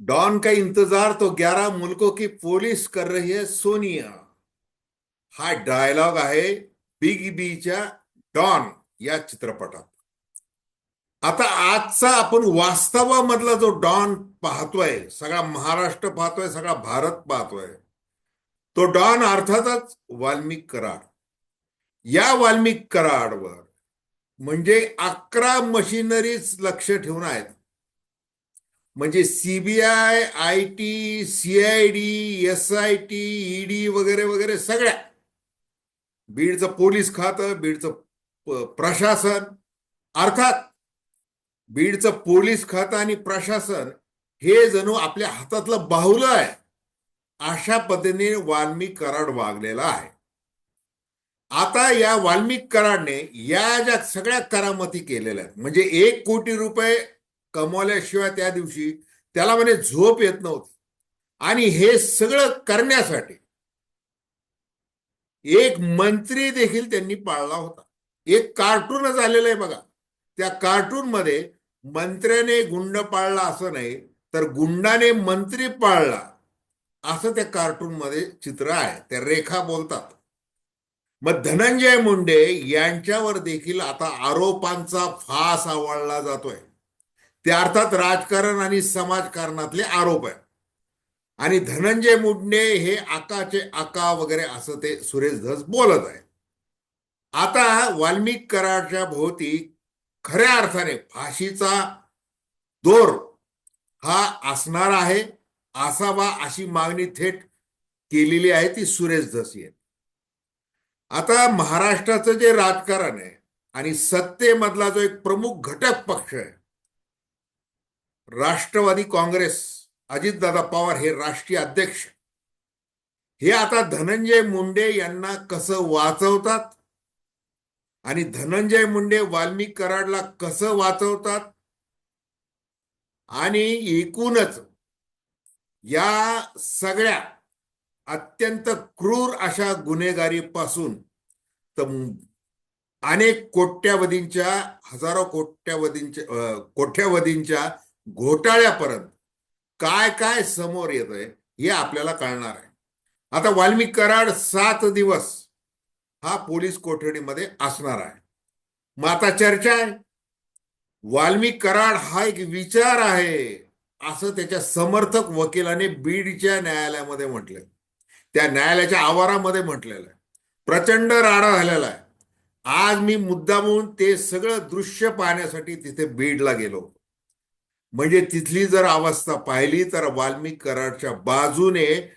Don का इंतजार तो ग्यारह मुल्कों की पोलीस कर रही है सोनिया। हा डायलॉग आहे बिग बीच्या डॉन या चित्रपटात. आता आजचा आपण वास्तवामधला जो डॉन पाहतोय सगळा महाराष्ट्र पाहतोय सगळा भारत पाहतोय तो डॉन अर्थातच वाल्मिक कराड. या वाल्मिक कराडवर म्हणजे अकरा मशिनरीज लक्ष ठेवून आहेत. म्हणजे CBI I T CID S I T ED वगैरे वगैरे सगळ्या. बीडचं पोलीस खातं बीडचं प्रशासन. अर्थात बीडचं पोलीस खातं आणि प्रशासन हे जणू आपल्या हातातलं बाहुलं आहे. अशा पद्धतीने वाल्मिक कराड वागलेला आहे. आता या वाल्मिक कराडने या ज्या सगळ्या करामती केलेल्या आहेत म्हणजे एक कोटी रुपये कमवल्याशिवाय त्या दिवशी त्याला म्हणे झोप येत नव्हती. आणि हे सगळं करण्यासाठी एक मंत्री देखील त्यांनी पाळला होता. एक कार्टूनच आलेलं आहे बघा. त्या कार्टून मध्ये मंत्र्याने गुंड पाळला असं नाही तर गुंडाने मंत्री पाळला असं त्या कार्टून मध्ये चित्र आहे. त्या रेखा बोलतात. मग धनंजय मुंडे यांच्यावर देखील आता आरोपांचा फास आवळला जातोय. ते अर्थात राजकारण आणि समाजकारणातले आरोप आहे आणि धनंजय मुंडे हे आकाचे आका वगैरे असं ते सुरेश धस बोलत आहे आता वाल्मिक कराडच्या भोवती खऱ्या अर्थाने फाशीचा दोर हा असणार आहे असावा अशी मागणी थेट केलेली आहे ती सुरेश धस यांनी. आता महाराष्ट्राचं जे राजकारण आहे आणि सत्तेमधला जो एक प्रमुख घटक पक्ष आहे राष्ट्रवादी काँग्रेस अजितदादा पवार हे राष्ट्रीय अध्यक्ष. हे आता धनंजय मुंडे यांना कसं वाचवतात? आणि धनंजय मुंडे वाल्मिक कराडला कसं वाचवतात? आणि एकूणच या सगळ्या अत्यंत क्रूर अशा गुन्हेगारीपासून तर अनेक कोट्यावधींच्या हजारो कोट्यावधींच्या कोट्यावधींच्या घोटाळ्यापर्यंत काय काय समोर येत आहे हे आपल्याला कळणार आहे. आता वाल्मिक कराड सात दिवस हा पोलीस कोठडीमध्ये असणार आहे. मग आता चर्चा आहे. वाल्मिक कराड हा एक विचार आहे असं त्याच्या समर्थक वकिलाने बीडच्या न्यायालयामध्ये म्हटलंय. त्या न्यायालयाच्या आवारामध्ये म्हटलेलं आहे. प्रचंड राडा झालेला आहे. आज मी मुद्दामून ते सगळं दृश्य पाहण्यासाठी तिथे बीडला गेलो म्हणजे तिथली जर अवस्था पाहिली तर वाल्मिक कराडच्या बाजूने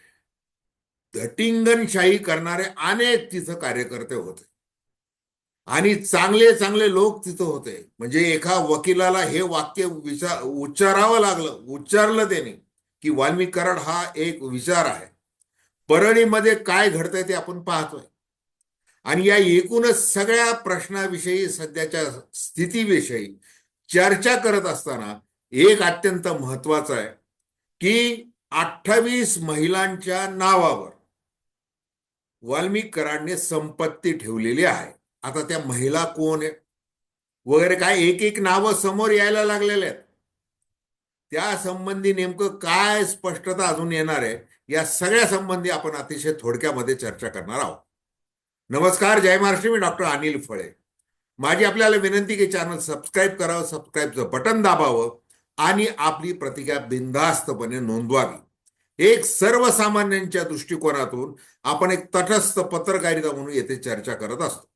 धटिंगनशाही करणारे अनेक तिथं कार्यकर्ते होते. आणि चांगले चांगले लोक तिथं होते. म्हणजे एका वकिलाला हे वाक्य विचार उच्चारावं लागलं. उच्चारलं त्याने की वाल्मिक कराड हा एक विचार आहे. परळीमध्ये काय घडतंय ते आपण पाहतोय. आणि या एकूणच सगळ्या प्रश्नाविषयी सध्याच्या स्थितीविषयी चर्चा करत असताना एक अत्यंत महत्वाचं आहे की अठ्ठावीस महिलांच्या नावावर वाल्मिकरांनी संपत्ती ठेवलेली आहे. आता त्या महिला कोण आहे वगैरे काय एक एक नावं समोर यायला लागलेले आहेत. त्या संबंधी नेमकं काय स्पष्टता अजून येणार आहे या सगळ्या संबंधी आपण अतिशय थोडक्यामध्ये चर्चा करणार आहोत. नमस्कार जय महाराष्ट्र. मी डॉक्टर अनिल फळे. माझी आपल्याला विनंती की चॅनल सबस्क्राईब करावं सबस्क्राईबचं बटन दाबावं आणि आपली प्रतिक्रिया बिनधास्तपणे नोंदवावी. एक सर्वसामान्यांच्या दृष्टिकोनातून आपण एक तटस्थ पत्रकारिता म्हणून येथे चर्चा करत असतो.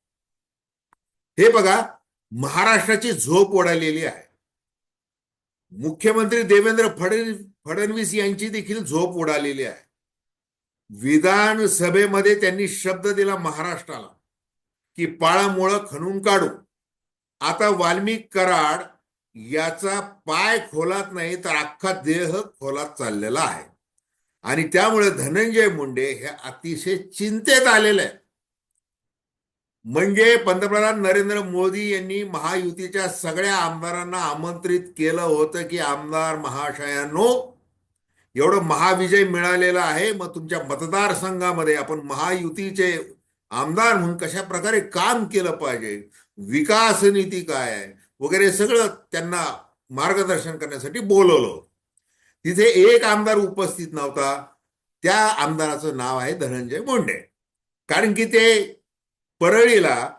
हे बघा महाराष्ट्राची झोप उडालेली आहे. मुख्यमंत्री देवेंद्र फडणवीस फडणवीस यांची देखील झोप उडालेली आहे. विधानसभेमध्ये त्यांनी शब्द दिला महाराष्ट्राला की पाळामुळं खणून काढू. आता वाल्मिक कराड याचा पाय खोलात नाही तर अख्खा देह खोलात चाललेला आहे. आणि त्यामुळे धनंजय मुंडे हे अतिशय चिंतेत आलेले आहेत. म्हणजे पंतप्रधान नरेंद्र मोदी यांनी महायुतीच्या सगळ्या आमदारांना आमंत्रित केलं होतं की आमदार महाशयांनो एवढं महाविजय मिळालेला आहे. मग तुमच्या मतदारसंघामध्ये आपण महायुतीचे आमदार म्हणून कशा प्रकारे काम केलं पाहिजे? विकास नीती काय आहे? वगैरे सगळं त्यांना मार्गदर्शन करण्यासाठी बोलवलं तिथे एक आमदार उपस्थित नव्हता. त्या आमदाराचं नाव आहे धनंजय मुंडे. कारण की ते परळीला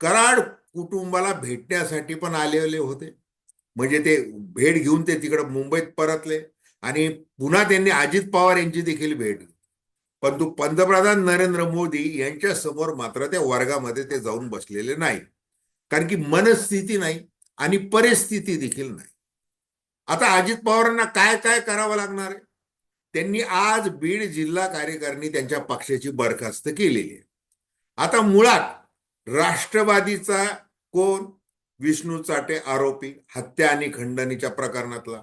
कराड कुटुंबाला भेटण्यासाठी पण आलेले होते. म्हणजे ते भेट घेऊन ते तिकडे मुंबईत परतले आणि पुन्हा त्यांनी अजित पवार यांची देखील भेट घेतली. परंतु पंतप्रधान नरेंद्र मोदी यांच्या समोर मात्र त्या वर्गामध्ये ते जाऊन बसलेले नाही. कारण की मनस्थिती नाही. आणि परिस्थिती देखील नाही. आता अजित पवारांना काय काय करावं लागणार आहे? त्यांनी आज बीड जिल्हा कार्यकारिणी त्यांच्या पक्षाची बरखास्त केलेली आहे. आता मुळात राष्ट्रवादीचा कोण? विष्णू चाटे आरोपी हत्या आणि खंडणीच्या प्रकरणातला.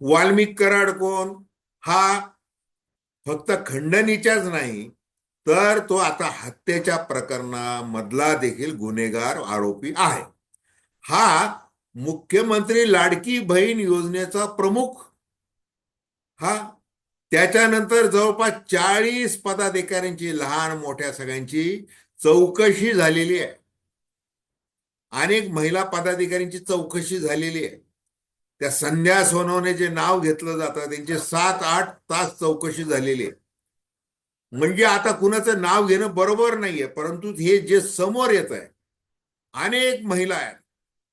वाल्मिक कराड कोण? हा फक्त खंडणीच्याच नाही तर तो आता हत्येच्या प्रकरणामधला देखील गुन्हेगार आरोपी आहे. हा मुख्यमंत्री लाडकी बहीण योजनेचा प्रमुख. हा त्याच्यानंतर जवळपास चाळीस पदाधिकाऱ्यांची लहान मोठ्या सगळ्यांची चौकशी झालेली आहे. अनेक महिला पदाधिकाऱ्यांची चौकशी झालेली आहे. त्या संध्या सोनवणे जे नाव घेतलं जातं त्यांची सात आठ तास चौकशी झालेली आहे. म्हणजे आता कुणाचं नाव घेणं बरोबर नाहीये परंतु हे जे समोर येत आहे अनेक महिला आहेत.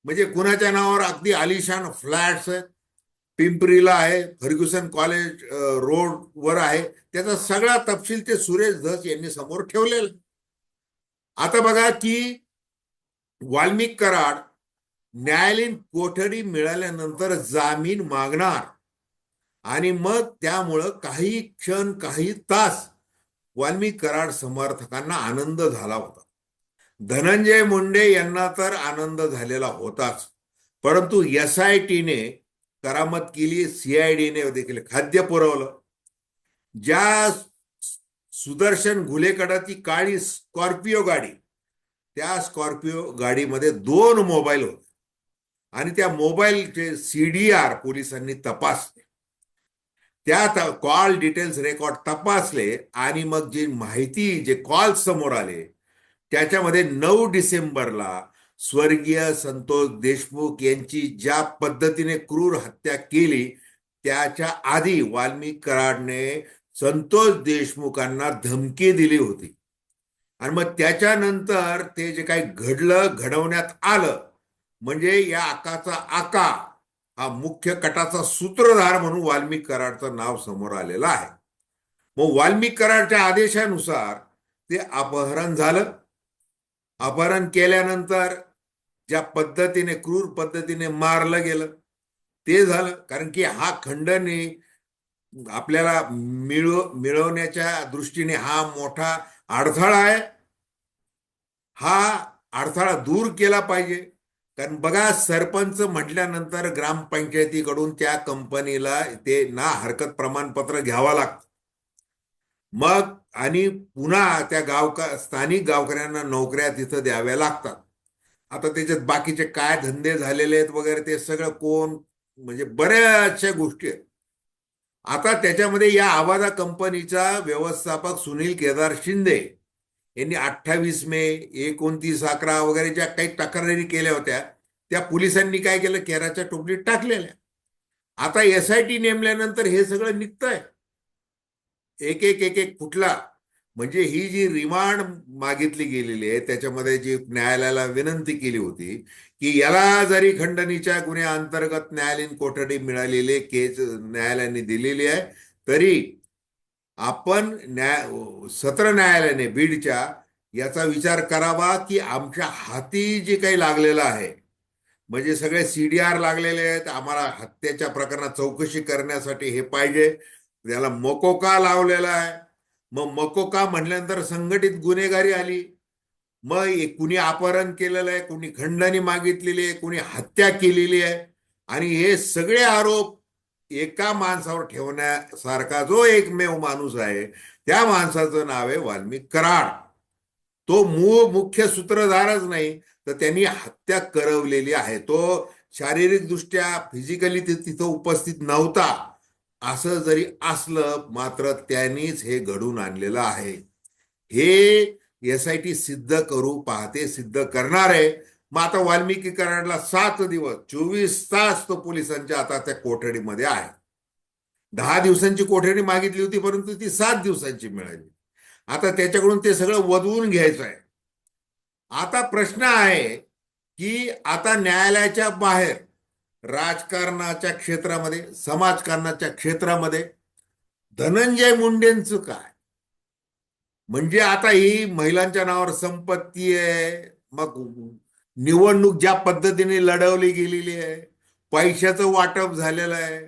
म्हणजे कुणाच्या नावावर? अगदी आलिशान फ्लॅट्स आहेत पिंपरीला आहे फर्ग्युसन कॉलेज रोड वर आहे. त्याचा सगळा तपशील ते सुरेश धस यांनी समोर ठेवलेला. आता बघा की वाल्मिक कराड न्यायालयीन कोठडी मिळाल्यानंतर जामीन मागणार. आणि मग त्यामुळं काही क्षण काही तास वाल्मिक कराड समर्थकांना आनंद झाला होता. धनंजय मुंडे यांना तर आनंद झालेला होताच. परंतु एस आय टीने करामत केली सीआयडीने देखील खाद्य पुरवलं. ज्या सुदर्शन घुलेकडं ती काळी स्कॉर्पिओ गाडी त्या स्कॉर्पिओ गाडीमध्ये दोन मोबाईल होते. आणि त्या मोबाईलचे सीडीआर पोलिसांनी तपासले. त्या कॉल डिटेल्स रेकॉर्ड तपासले आणि मग जी माहिती जे कॉल समोर आले त्याच्यामध्ये नऊ डिसेंबरला स्वर्गीय संतोष देशमुख यांची ज्या पद्धतीने क्रूर हत्या केली त्याच्या आधी वाल्मिक कराडने संतोष देशमुखांना धमकी दिली होती. आणि मग त्याच्यानंतर ते जे काही घडलं घडवण्यात आलं म्हणजे या आकाचा आका हा मुख्य कटाचा सूत्रधार म्हणून वाल्मिक कराडचं नाव समोर आलेलं आहे. मग वाल्मिक कराडच्या आदेशानुसार ते अपहरण झालं. अपहरण केल्यानंतर ज्या पद्धतीने क्रूर पद्धतीने मारलं गेलं ते झालं. कारण की हा खंडणी आपल्याला मिळव मिळवण्याच्या दृष्टीने हा मोठा अडथळा आहे. हा अडथळा दूर केला पाहिजे. कारण बघा सरपंच म्हटल्यानंतर ग्रामपंचायतीकडून त्या कंपनीला ते ना हरकत प्रमाणपत्र घ्यावं लागतं. मग आणि पुन्हा त्या गावका स्थानिक गावकऱ्यांना नोकऱ्या तिथं द्याव्या लागतात. आता त्याच्यात बाकीचे काय धंदे झालेले आहेत वगैरे ते सगळं कोण म्हणजे बऱ्याचशा गोष्टी आहेत. आता त्याच्यामध्ये या आवाजा कंपनीचा व्यवस्थापक सुनील केदार शिंदे यांनी अठ्ठावीस मे एकोणतीस अकरा वगैरे ज्या काही तक्रारी केल्या होत्या त्या पोलिसांनी काय केलं? केराच्या टोपलीत टाकलेल्या. आता एस आय टी नेमल्यानंतर हे सगळं निघतंय. एक एक एक एक कुठला? म्हणजे ही जी रिमांड मागितली गेलेली आहे त्याच्यामध्ये जी न्यायालयाला विनंती केली होती की याला जरी खंडणीच्या गुन्ह्या अंतर्गत न्यायालयीन कोठडी मिळालेली केस न्यायालयाने दिलेली आहे तरी आपण न्याय सत्र न्यायालयाने बीडच्या याचा विचार करावा की आमच्या हाती जे काही लागलेलं आहे म्हणजे सगळे सीडीआर लागलेले आहेत आम्हाला हत्येच्या प्रकरणात चौकशी करण्यासाठी हे पाहिजे त्याला मकोका लावलेला आहे? मग मकोका म्हटल्यानंतर संघटित गुन्हेगारी आली? मग कुणी अपहरण केलेलं आहे? कुणी खंडणी मागितलेली आहे? कुणी हत्या केलेली आहे? आणि हे सगळे आरोप एका माणसावर ठेवण्यासारखा जो एकमेव माणूस आहे त्या माणसाचं नाव आहे वाल्मिक कराड. तो मूळ मुख्य सूत्रधारच नाही तर त्यांनी हत्या करवलेली आहे. तो शारीरिक दृष्ट्या फिजिकली तिथं उपस्थित नव्हता. असं जरी असलं मात्र त्यांनीच हे घडून आणलेलं आहे. हे एस आय टी सिद्ध करू पाहते सिद्ध करणार. आहे मग आता वाल्मिकी कराडला सात दिवस चोवीस तास तो पोलिसांच्या आता त्या कोठडीमध्ये आहे. दहा दिवसांची कोठडी मागितली होती परंतु ती सात दिवसांची मिळाली. आता त्याच्याकडून ते सगळं वधवून घ्यायचं आहे. आता प्रश्न आहे की आता न्यायालयाच्या बाहेर राजकारणाच्या क्षेत्रामध्ये समाजकारणाच्या क्षेत्रामध्ये धनंजय मुंडेंचं काय? म्हणजे आता ही महिलांच्या नावावर संपत्ती आहे मग निवडणूक ज्या पद्धतीने लढवली गेलेली आहे पैशाचं वाटप झालेलं आहे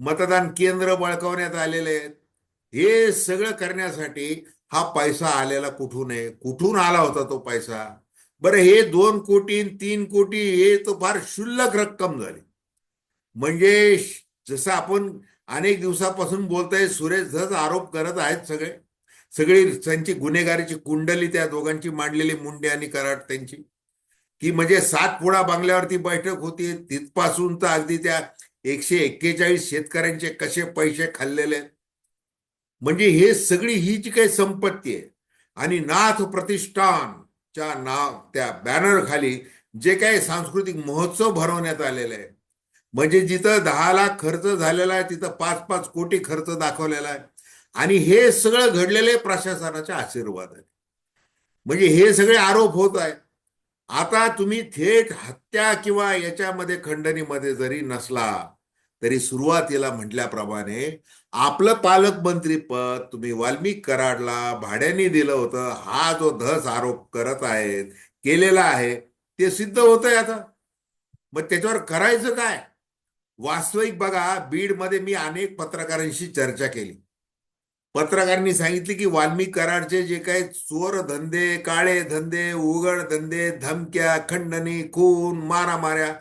मतदान केंद्र बळकावण्यात आलेले आहेत हे सगळं करण्यासाठी हा पैसा आलेला कुठून आहे? कुठून आला होता तो पैसा? बरं हे दोन कोटी तीन कोटी हे तर फार क्षुल्लक रक्कम झाली. म्हणजे जसं आपण अनेक दिवसापासून बोलतोय सुरेश धस आरोप करत आहेत सगळे. सगळी त्यांची गुन्हेगारीची कुंडली त्या दोघांची मांडलेली मुंडे आणि कराट त्यांची. की म्हणजे सातपुडा बांगल्यावरती बैठक होती तिथपासून तर अगदी त्या एकशे एक्केचाळीस शेतकऱ्यांचे कसे पैसे खाल्लेले. म्हणजे हे सगळी ही जी काही संपत्ती आहे आणि नाथ प्रतिष्ठानच्या नाव त्या बॅनर खाली जे काही सांस्कृतिक महोत्सव भरवण्यात आलेले आहे म्हणजे जिथं दहा लाख खर्च झालेला आहे तिथं पाच पाच कोटी खर्च दाखवलेला आहे. आणि हे सगळं घडलेले प्रशासनाच्या आशीर्वाद आहे म्हणजे हे सगळे आरोप होत आहे. आता तुम्ही थेट हत्या किंवा याच्यामध्ये खंडणीमध्ये जरी नसला तरी सुरुवातीला म्हटल्याप्रमाणे आपलं पालकमंत्री पद तुम्ही वाल्मिक कराडला भाड्याने दिलं होतं. हा जो धस आरोप करत आहेत केलेला आहे ते सिद्ध होत आहे आता. मग त्याच्यावर करायचं काय? वास्तविक बघा बीडमध्ये मी अनेक पत्रकारांशी चर्चा केली. पत्रकारांनी सांगितले की वाल्मिक कराडचे जे काही चोर धंदे काळे धंदे उघड धंदे धमक्या खंडणी खून मारामाऱ्या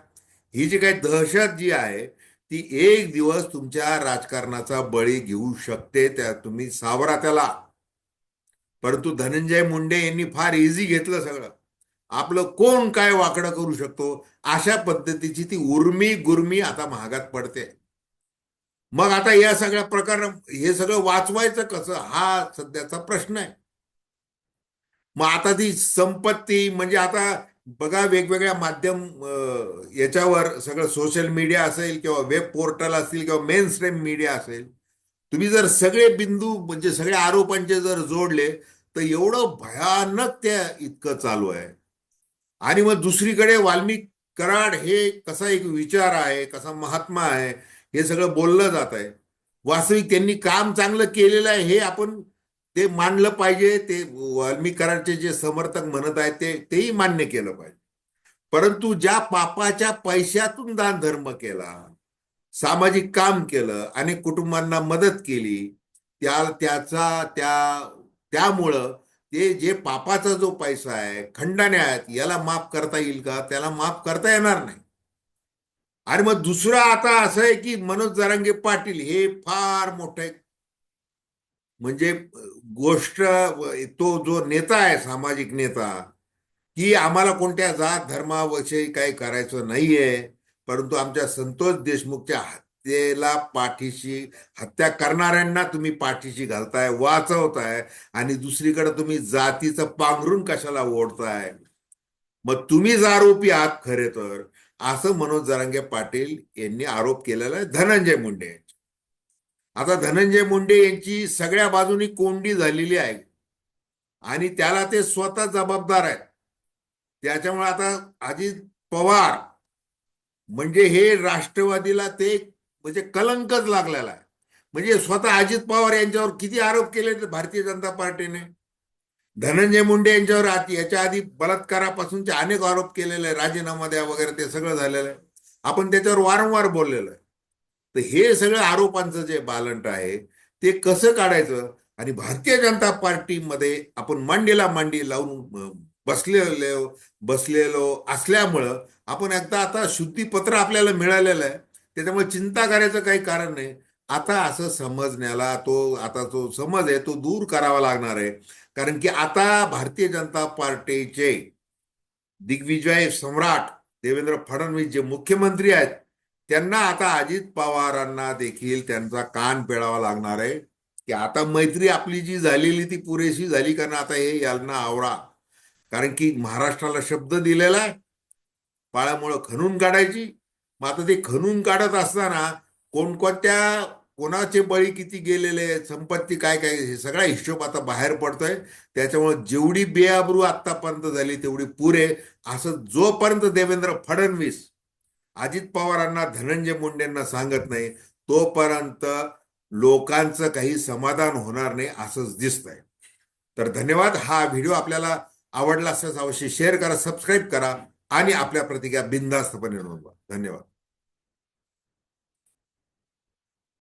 ही जी काही दहशत जी आहे ती एक दिवस तुमच्या राजकारणाचा बळी घेऊ शकते त्या तुम्ही सावरा त्याला. परंतु धनंजय मुंडे यांनी फार इझी घेतलं सगळं. आपलं कोण काय वाकडं करू शकतो अशा पद्धतीची ती उर्मी गुर्मी आता महागात पडते. मग आता या सगळ्या प्रकार हे सगळं वाचवायचं कसं? हा सध्याचा प्रश्न आहे. मग आता ती संपत्ती म्हणजे आता बघा वेगवेगळ्या माध्यम याच्यावर सगळं सोशल मीडिया असेल किंवा वेब पोर्टल असतील किंवा मेन स्ट्रीम मीडिया असेल. तुम्ही जर सगळे बिंदू म्हणजे सगळ्या आरोपांचे जर जोडले तर एवढं भयानक त्या इतकं चालू आहे. आणि मग दुसरीकडे वाल्मिक कराड हे कसा एक विचार आहे कसा महात्मा आहे हे सगळं बोललं जात आहे. वास्तविक त्यांनी काम चांगलं केलेलं आहे हे आपण ते मानलं पाहिजे ते वाल्मिक कराडचे जे समर्थक म्हणत आहेत ते तेही मान्य केलं पाहिजे. परंतु ज्या पापाच्या पैशातून दान धर्म केला सामाजिक काम केलं अनेक कुटुंबांना मदत केली त्या त्याचा त्या त्यामुळं ते जे पापाचा जो पैसा आहे खंडाने आहेत याला माफ करता येईल का? त्याला माफ करता येणार नाही. आणि मग दुसरं आता असं आहे की मनोज जरांगे पाटील हे फार मोठे म्हणजे गोष्ट तो जो नेता आहे सामाजिक नेता की आम्हाला कोणत्या जात धर्माविषयी काही करायचं नाहीये परंतु आमच्या संतोष देशमुखच्या हत्येला पाठीशी हत्या करणाऱ्यांना तुम्ही पाठीशी घालताय वाचवताय आणि दुसरीकडे तुम्ही जातीचं पांघरून कशाला ओढताय? मग तुम्हीच आरोपी आहात खरे तर असं मनोज जरांगे पाटील यांनी आरोप केलेला आहे धनंजय मुंडे यांचे. आता धनंजय मुंडे यांची सगळ्या बाजूनी कोंडी झालेली आहे. आणि त्याला ते स्वतः जबाबदार आहेत. त्याच्यामुळे आता अजित पवार म्हणजे हे राष्ट्रवादीला ते म्हणजे कलंकच लागलेला आहे. म्हणजे स्वतः अजित पवार यांच्यावर किती आरोप केले भारतीय जनता पार्टीने? धनंजय मुंडे यांच्यावर याच्या आधी बलात्कारापासूनचे अनेक आरोप केलेले आहे राजीनामा द्या वगैरे ते सगळं झालेलं आहे. आपण त्याच्यावर वारंवार बोललेलो आहे. तर हे सगळं आरोपांचं जे बालंट आहे ते कसं काढायचं? आणि भारतीय जनता पार्टीमध्ये आपण मांडीला मांडी लावून बसलेलो बसलेलो असल्यामुळं आपण एकदा आता शुद्धीपत्र आपल्याला मिळालेलं आहे. त्याच्यामुळे चिंता करायचं काही कारण नाही. आता असं समजण्याला तो आता तो समज आहे तो दूर करावा लागणार आहे. कारण की आता भारतीय जनता पार्टीचे दिग्विजय सम्राट देवेंद्र फडणवीस जे मुख्यमंत्री आहेत त्यांना आता अजित पवारांना देखील त्यांचा कान पेळावा लागणार आहे. की आता मैत्री आपली जी झालेली ती पुरेशी झाली कारण आता हे यांना आवरा. कारण की महाराष्ट्राला शब्द दिलेला आहे. पाळ्यामुळं खणून काढायची. मग आता ते खणून काढत असताना कोणकोणत्या कोणाचे बळी किती गेलेले संपत्ती काय काय हे सगळा हिशोब आता बाहेर पडतोय. त्याच्यामुळे जेवढी बेआबरू आतापर्यंत झाली तेवढी पुरे. असं जोपर्यंत देवेंद्र फडणवीस अजित पवारांना धनंजय मुंडेंना सांगत नाही तोपर्यंत लोकांचं काही समाधान होणार नाही असंच दिसतंय. तर धन्यवाद. हा व्हिडिओ आपल्याला आवडला असल्यास अवश्य शेअर करा सबस्क्राईब करा आणि आपल्या प्रतिक्रिया बिनधास्तपणे नोंदवा धन्यवाद.